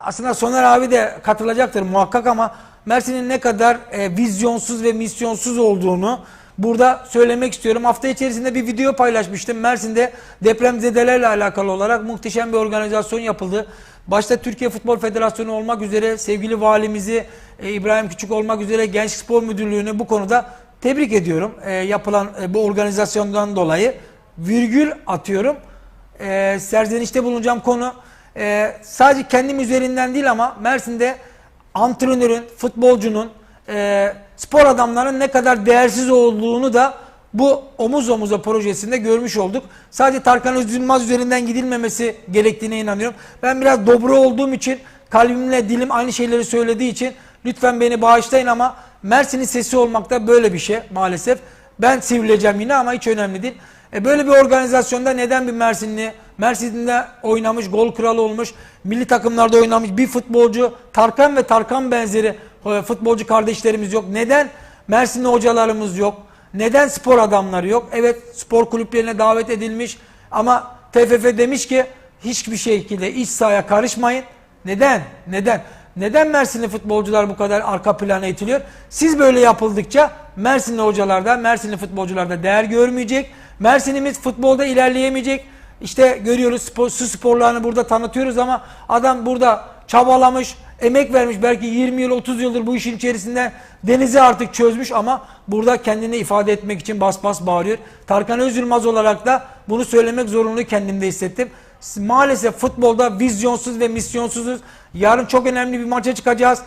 Aslında Soner abi de katılacaktır muhakkak ama Mersin'in ne kadar e, vizyonsuz ve misyonsuz olduğunu burada söylemek istiyorum. Hafta içerisinde bir video paylaşmıştım. Mersin'de depremzedelerle alakalı olarak muhteşem bir organizasyon yapıldı. Başta Türkiye Futbol Federasyonu olmak üzere sevgili valimizi e, İbrahim Küçük olmak üzere Genç Spor Müdürlüğü'nü bu konuda tebrik ediyorum. E, yapılan e, bu organizasyondan dolayı virgül atıyorum. E, serzenişte bulunacağım konu e, sadece kendim üzerinden değil ama Mersin'de antrenörün, futbolcunun, e, spor adamlarının ne kadar değersiz olduğunu da bu omuz omuza projesinde görmüş olduk. Sadece Tarkan Özülmaz üzerinden gidilmemesi gerektiğine inanıyorum. Ben biraz dobro olduğum için kalbimle dilim aynı şeyleri söylediği için lütfen beni bağışlayın ama Mersin'in sesi olmak da böyle bir şey maalesef. Ben sivrileceğim yine ama hiç önemli değil. E böyle bir organizasyonda neden bir Mersinli, Mersin'de oynamış, gol kralı olmuş, milli takımlarda oynamış bir futbolcu, Tarkan ve Tarkan benzeri e, futbolcu kardeşlerimiz yok. Neden Mersinli hocalarımız yok? Neden spor adamları yok? Evet spor kulüplerine davet edilmiş ama TFF demiş ki hiçbir şekilde iç sahaya karışmayın. Neden? Neden? Neden Mersinli futbolcular bu kadar arka plana itiliyor? Siz böyle yapıldıkça Mersinli hocalar da, Mersinli futbolcular da değer görmeyecek. Mersin'imiz futbolda ilerleyemeyecek. İşte görüyoruz spor, su sporlarını burada tanıtıyoruz ama adam burada çabalamış, emek vermiş. Belki 20 yıl 30 yıldır bu işin içerisinde denizi artık çözmüş ama burada kendini ifade etmek için bas bas bağırıyor. Tarkan Özülmaz olarak da bunu söylemek zorunlu kendimde hissettim. Maalesef futbolda vizyonsuz ve misyonsuzuz. Yarın çok önemli bir maça çıkacağız.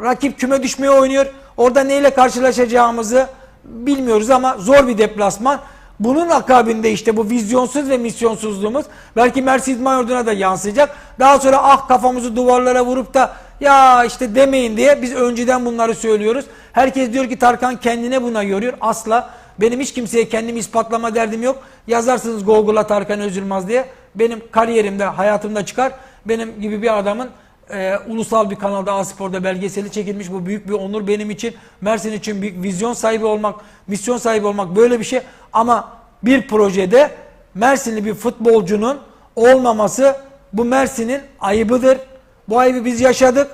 Rakip küme düşmeye oynuyor. Orada neyle karşılaşacağımızı bilmiyoruz ama zor bir deplasman. Bunun akabinde işte bu vizyonsuz ve misyonsuzluğumuz belki Mersin İdman Yurdu'na da yansıyacak. Daha sonra ah kafamızı duvarlara vurup da ya işte demeyin diye biz önceden bunları söylüyoruz. Herkes diyor ki Tarkan kendine buna yoruyor. Asla. Benim hiç kimseye kendimi ispatlama derdim yok. Yazarsınız Google'a Tarkan Özülmaz diye. Benim kariyerimde, hayatımda çıkar. Benim gibi bir adamın e, ulusal bir kanalda A-Spor'da belgeseli çekilmiş. Bu büyük bir onur benim için. Mersin için büyük vizyon sahibi olmak, misyon sahibi olmak böyle bir şey. Ama bir projede Mersinli bir futbolcunun olmaması bu Mersin'in ayıbıdır. Bu ayıbı biz yaşadık.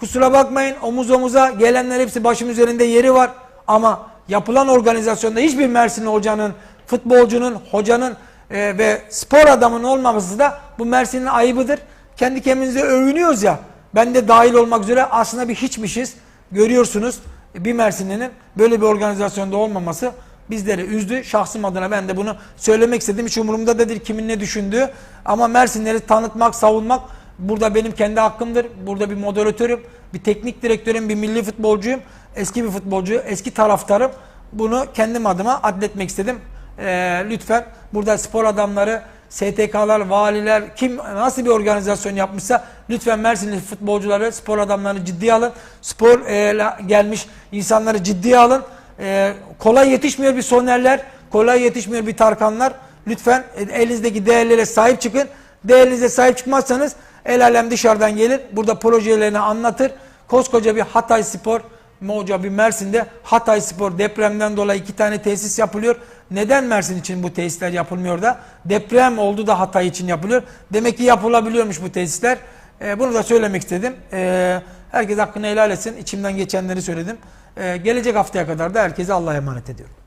Kusura bakmayın omuz omuza gelenler hepsi başım üzerinde yeri var. Ama yapılan organizasyonda hiçbir Mersinli hocanın, futbolcunun, hocanın e, ve spor adamının olmaması da bu Mersin'in ayıbıdır. Kendi kendimize övünüyoruz ya. Ben de dahil olmak üzere aslında bir hiçmişiz. Görüyorsunuz bir Mersinli'nin böyle bir organizasyonda olmaması bizleri üzdü. Şahsım adına ben de bunu söylemek istedim. Hiç umurumda da değil kimin ne düşündüğü. Ama Mersinleri tanıtmak, savunmak burada benim kendi hakkımdır. Burada bir moderatörüm, bir teknik direktörüm, bir milli futbolcuyum. Eski bir futbolcu, eski taraftarım. Bunu kendim adıma adletmek istedim. Ee, lütfen burada spor adamları, STK'lar, valiler, kim nasıl bir organizasyon yapmışsa lütfen Mersinli futbolcuları, spor adamlarını ciddiye alın. Spor e, gelmiş insanları ciddiye alın. E, kolay yetişmiyor bir Sonerler, kolay yetişmiyor bir Tarkanlar. Lütfen elinizdeki değerlere sahip çıkın. Değerinize sahip çıkmazsanız el alem dışarıdan gelir. Burada projelerini anlatır. Koskoca bir Hatay Spor, Moca bir Mersin'de Hatay Spor depremden dolayı iki tane tesis yapılıyor. Neden Mersin için bu tesisler yapılmıyor da? Deprem oldu da Hatay için yapılıyor. Demek ki yapılabiliyormuş bu tesisler. Ee, bunu da söylemek istedim. Ee, herkes hakkını helal etsin. İçimden geçenleri söyledim. Ee, gelecek haftaya kadar da herkese Allah'a emanet ediyorum.